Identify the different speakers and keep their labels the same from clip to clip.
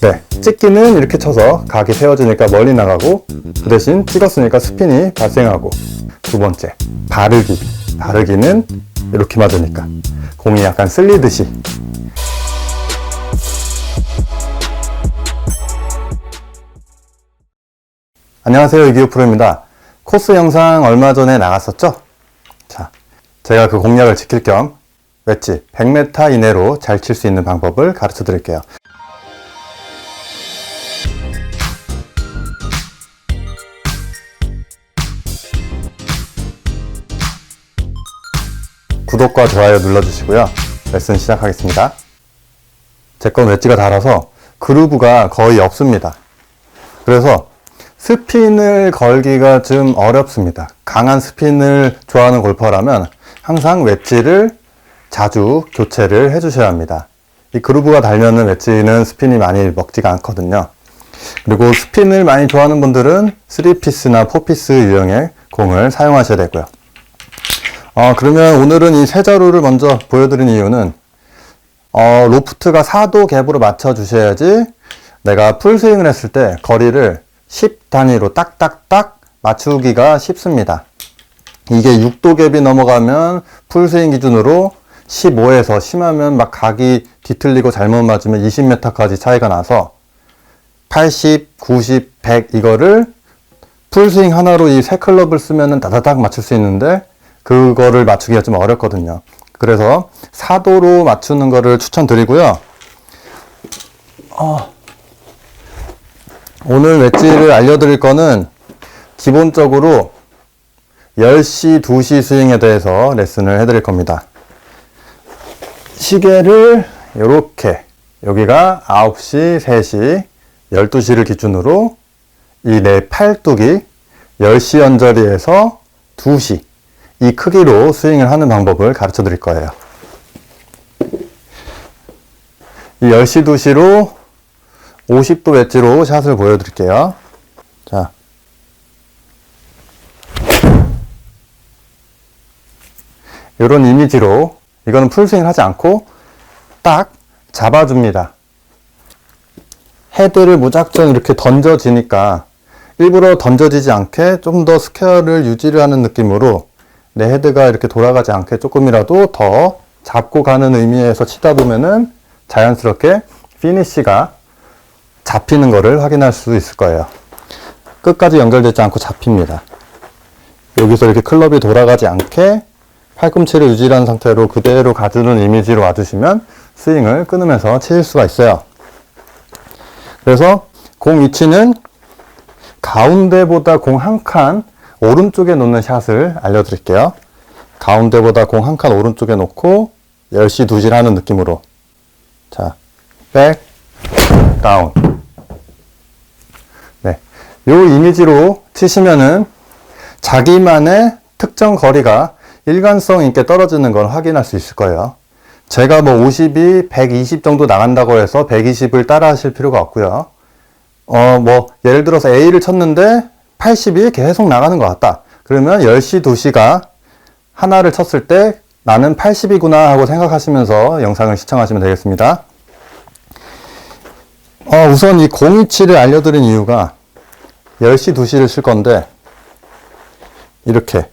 Speaker 1: 네, 찍기는 이렇게 쳐서 각이 세워지니까 멀리 나가고 그 대신 찍었으니까 스핀이 발생하고 두 번째, 바르기. 바르기는 이렇게 맞으니까 공이 약간 쓸리듯이 안녕하세요 이기호 프로입니다. 코스 영상 얼마 전에 나갔었죠? 자, 제가 그 공략을 지킬 겸 웨지 100m 이내로 잘 칠 수 있는 방법을 가르쳐 드릴게요. 구독과 좋아요 눌러주시고요. 레슨 시작하겠습니다. 제 건 웨지가 달아서 그루브가 거의 없습니다. 그래서 스핀을 걸기가 좀 어렵습니다. 강한 스핀을 좋아하는 골퍼라면 항상 웨지를 자주 교체를 해주셔야 합니다. 이 그루브가 달면은 웨지는 스핀이 많이 먹지가 않거든요. 그리고 스핀을 많이 좋아하는 분들은 3피스나 4피스 유형의 공을 사용하셔야 되고요. 어, 그러면 오늘은 이 세 자루를 먼저 보여드린 이유는 어, 로프트가 4도 갭으로 맞춰 주셔야지 내가 풀스윙을 했을 때 거리를 10 단위로 딱딱딱 맞추기가 쉽습니다. 이게 6도 갭이 넘어가면 풀스윙 기준으로 15에서 심하면 막 각이 뒤틀리고 잘못 맞으면 20m까지 차이가 나서 80, 90, 100 이거를 풀스윙 하나로 이 세 클럽을 쓰면은 다다닥 맞출 수 있는데 그거를 맞추기가 좀 어렵거든요. 그래서 사도로 맞추는 거를 추천드리고요. 어, 오늘 웨지를 알려드릴 거는 기본적으로 10시, 2시 스윙에 대해서 레슨을 해드릴 겁니다. 시계를 이렇게 여기가 9시, 3시, 12시를 기준으로 이 내 팔뚝이 10시 언저리에서 2시 이 크기로 스윙을 하는 방법을 가르쳐 드릴 거예요. 이 10시, 2시로 50도 웨지로 샷을 보여드릴게요. 자. 이런 이미지로 이거는 풀스윙 하지 않고 딱 잡아줍니다. 헤드를 무작정 이렇게 던져지니까 일부러 던져지지 않게 좀 더 스퀘어를 유지를 하는 느낌으로 내 헤드가 이렇게 돌아가지 않게 조금이라도 더 잡고 가는 의미에서 치다 보면은 자연스럽게 피니쉬가 잡히는 거를 확인할 수 있을 거예요. 끝까지 연결되지 않고 잡힙니다. 여기서 이렇게 클럽이 돌아가지 않게 팔꿈치를 유지한 상태로 그대로 가두는 이미지로 와주시면 스윙을 끊으면서 칠 수가 있어요. 그래서 공 위치는 가운데보다 공 한 칸 오른쪽에 놓는 샷을 알려드릴게요. 가운데보다 공 한 칸 오른쪽에 놓고 10시 2시 하는 느낌으로 자, 백, 다운 네, 요 이미지로 치시면은 자기만의 특정 거리가 일관성 있게 떨어지는 걸 확인할 수 있을 거예요. 제가 뭐 50이 120 정도 나간다고 해서 120을 따라 하실 필요가 없고요. 어, 뭐, 예를 들어서 A를 쳤는데 80이 계속 나가는 것 같다. 그러면 10시, 2시가 하나를 쳤을 때 나는 80이구나 하고 생각하시면서 영상을 시청하시면 되겠습니다. 어, 우선 이 공위치를 알려드린 이유가 10시, 2시를 칠 건데 이렇게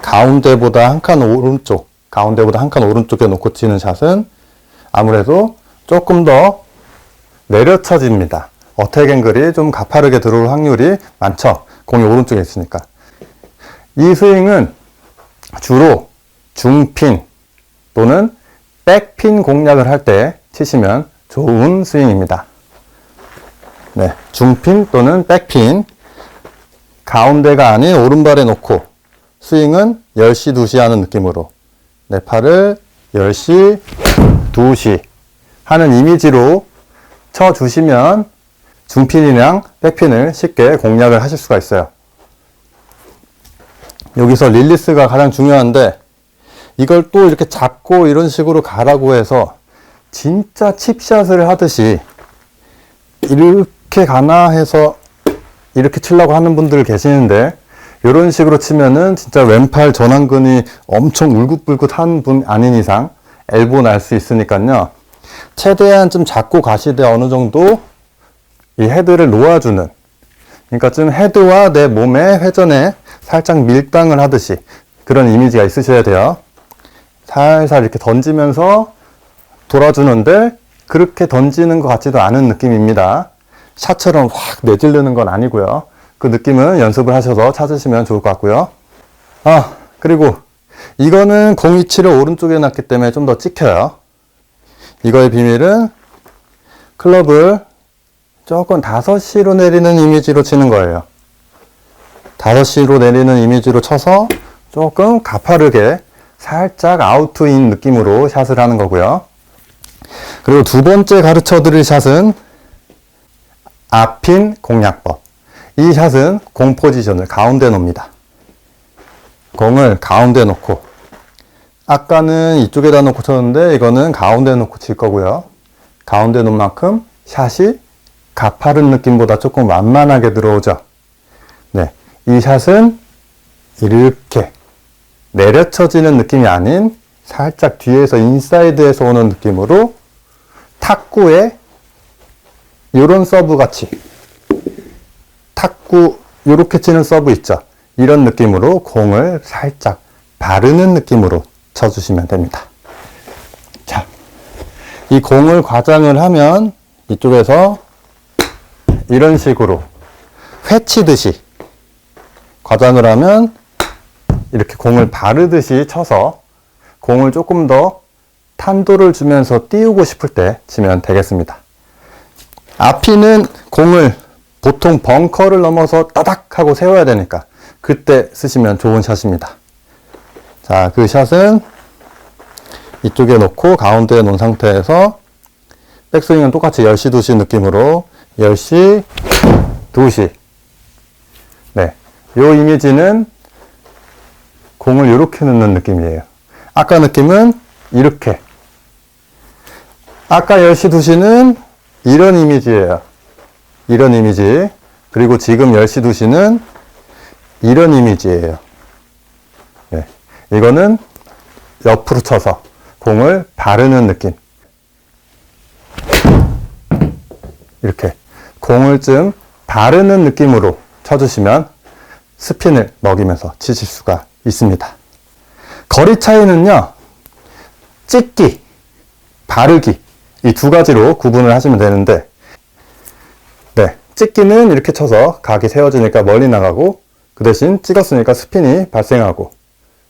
Speaker 1: 가운데보다 한 칸 오른쪽, 가운데보다 한 칸 오른쪽에 놓고 치는 샷은 아무래도 조금 더 내려쳐집니다. 어택 앵글이 좀 가파르게 들어올 확률이 많죠. 공이 오른쪽에 있으니까. 이 스윙은 주로 중핀 또는 백핀 공략을 할 때 치시면 좋은 스윙입니다. 네, 중핀 또는 백핀 가운데가 아닌 오른발에 놓고 스윙은 10시, 2시 하는 느낌으로 내 팔을 10시, 2시 하는 이미지로 쳐주시면 중핀이랑 백핀을 쉽게 공략을 하실 수가 있어요. 여기서 릴리스가 가장 중요한데 이걸 또 이렇게 잡고 이런 식으로 가라고 해서 진짜 칩샷을 하듯이 이렇게 가나 해서 이렇게 치려고 하는 분들 계시는데 이런 식으로 치면은 진짜 왼팔 전완근이 엄청 울긋불긋한 분 아닌 이상 엘보 날 수 있으니까요. 최대한 좀 잡고 가시되 어느 정도 이 헤드를 놓아주는 그러니까 좀 헤드와 내 몸의 회전에 살짝 밀당을 하듯이 그런 이미지가 있으셔야 돼요. 살살 이렇게 던지면서 돌아주는데 그렇게 던지는 것 같지도 않은 느낌입니다. 샷처럼 확 내지르는 건 아니고요. 그 느낌은 연습을 하셔서 찾으시면 좋을 것 같고요. 아, 그리고 이거는 공 위치를 오른쪽에 놨기 때문에 좀 더 찍혀요. 이거의 비밀은 클럽을 조금 5시로 내리는 이미지로 치는 거예요. 5시로 내리는 이미지로 쳐서 조금 가파르게 살짝 아우트인 느낌으로 샷을 하는 거고요. 그리고 두 번째 가르쳐 드릴 샷은 앞핀 공략법. 이 샷은 공 포지션을 가운데 놓습니다. 공을 가운데 놓고 아까는 이쪽에다 놓고 쳤는데 이거는 가운데 놓고 칠 거고요. 가운데 놓은 만큼 샷이 가파른 느낌보다 조금 완만하게 들어오죠. 네. 이 샷은 이렇게 내려쳐지는 느낌이 아닌 살짝 뒤에서 인사이드에서 오는 느낌으로 탁구에 요런 서브 같이 탁구 요렇게 치는 서브 있죠. 이런 느낌으로 공을 살짝 바르는 느낌으로 쳐주시면 됩니다. 자, 이 공을 과장을 하면 이쪽에서 이런 식으로 회치듯이 과장을 하면 이렇게 공을 바르듯이 쳐서 공을 조금 더 탄도를 주면서 띄우고 싶을 때 치면 되겠습니다. 앞이는 공을 보통 벙커를 넘어서 따닥 하고 세워야 되니까 그때 쓰시면 좋은 샷입니다. 자, 그 샷은 이쪽에 놓고 가운데에 놓은 상태에서 백스윙은 똑같이 10시, 2시 느낌으로 10시, 2시. 네. 요 이미지는 공을 이렇게 넣는 느낌이에요. 아까 느낌은 이렇게. 아까 10시, 2시는 이런 이미지예요. 이런 이미지. 그리고 지금 10시, 2시는 이런 이미지예요. 네. 이거는 옆으로 쳐서 공을 바르는 느낌. 이렇게 공을 좀 바르는 느낌으로 쳐주시면 스핀을 먹이면서 치실 수가 있습니다. 거리 차이는요, 찍기, 바르기, 이 두 가지로 구분을 하시면 되는데, 네, 찍기는 이렇게 쳐서 각이 세워지니까 멀리 나가고, 그 대신 찍었으니까 스핀이 발생하고,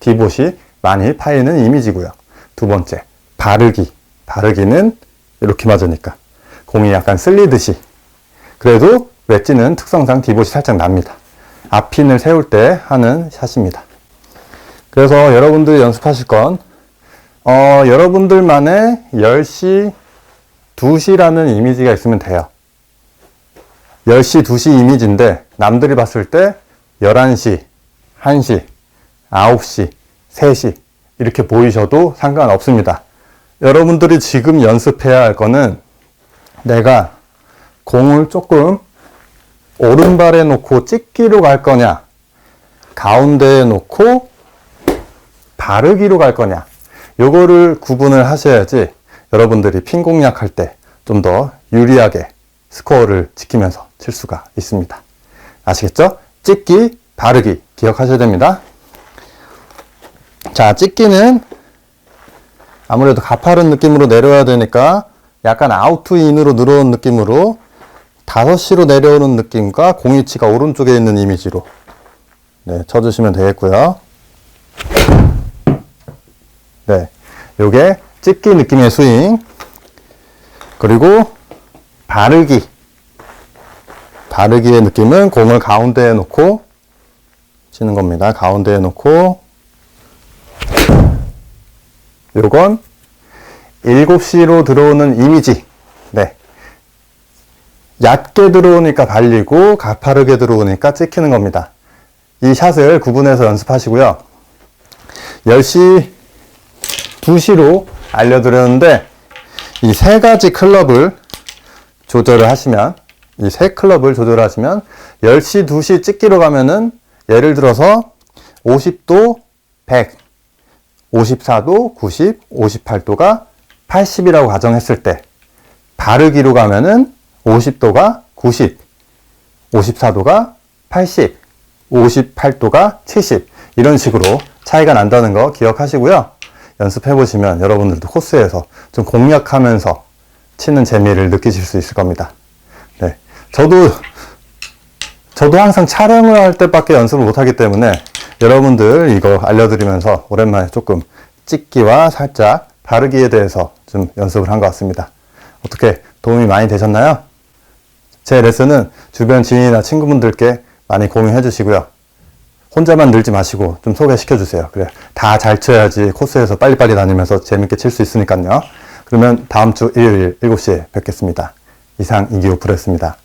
Speaker 1: 디봇이 많이 파이는 이미지고요. 두 번째, 바르기. 바르기는 이렇게 맞으니까 공이 약간 쓸리듯이. 그래도 웨지는 특성상 디봇이 살짝 납니다. 앞핀을 세울 때 하는 샷입니다. 그래서 여러분들이 연습하실 건, 어, 여러분들만의 10시, 2시라는 이미지가 있으면 돼요. 10시, 2시 이미지인데, 남들이 봤을 때 11시, 1시, 9시, 3시, 이렇게 보이셔도 상관없습니다. 여러분들이 지금 연습해야 할 거는 내가 공을 조금 오른발에 놓고 찍기로 갈 거냐, 가운데에 놓고 바르기로 갈 거냐, 요거를 구분을 하셔야지 여러분들이 핀 공략할 때 좀 더 유리하게 스코어를 지키면서 칠 수가 있습니다. 아시겠죠? 찍기, 바르기 기억하셔야 됩니다. 자, 찍기는 아무래도 가파른 느낌으로 내려야 되니까 약간 아우트인으로 늘어온 느낌으로 5시로 내려오는 느낌과 공위치가 오른쪽에 있는 이미지로 네, 쳐주시면 되겠고요. 네, 요게 찍기 느낌의 스윙 그리고 바르기 바르기의 느낌은 공을 가운데에 놓고 치는 겁니다. 가운데에 놓고 요건 7시로 들어오는 이미지. 네. 얕게 들어오니까 발리고 가파르게 들어오니까 찍히는 겁니다. 이 샷을 구분해서 연습하시고요. 10시, 2시로 알려드렸는데 이 세 가지 클럽을 조절을 하시면 이 세 클럽을 조절하시면 10시, 2시 찍기로 가면은 예를 들어서 50도 100, 54도 90, 58도가 80이라고 가정했을 때 바르기로 가면은 50도가 90, 54도가 80, 58도가 70 이런 식으로 차이가 난다는 거 기억하시고요. 연습해 보시면 여러분들도 코스에서 좀 공략하면서 치는 재미를 느끼실 수 있을 겁니다. 네. 저도 저도 항상 촬영을 할 때밖에 연습을 못 하기 때문에 여러분들 이거 알려드리면서 오랜만에 조금 찍기와 살짝 바르기에 대해서 좀 연습을 한 것 같습니다. 어떻게 도움이 많이 되셨나요? 제 레슨은 주변 지인이나 친구분들께 많이 공유해 주시고요. 혼자만 늘지 마시고 좀 소개시켜 주세요. 그래. 다 잘 쳐야지 코스에서 빨리빨리 다니면서 재밌게 칠 수 있으니까요. 그러면 다음 주 일요일 7시에 뵙겠습니다. 이상 이기호 프로였습니다.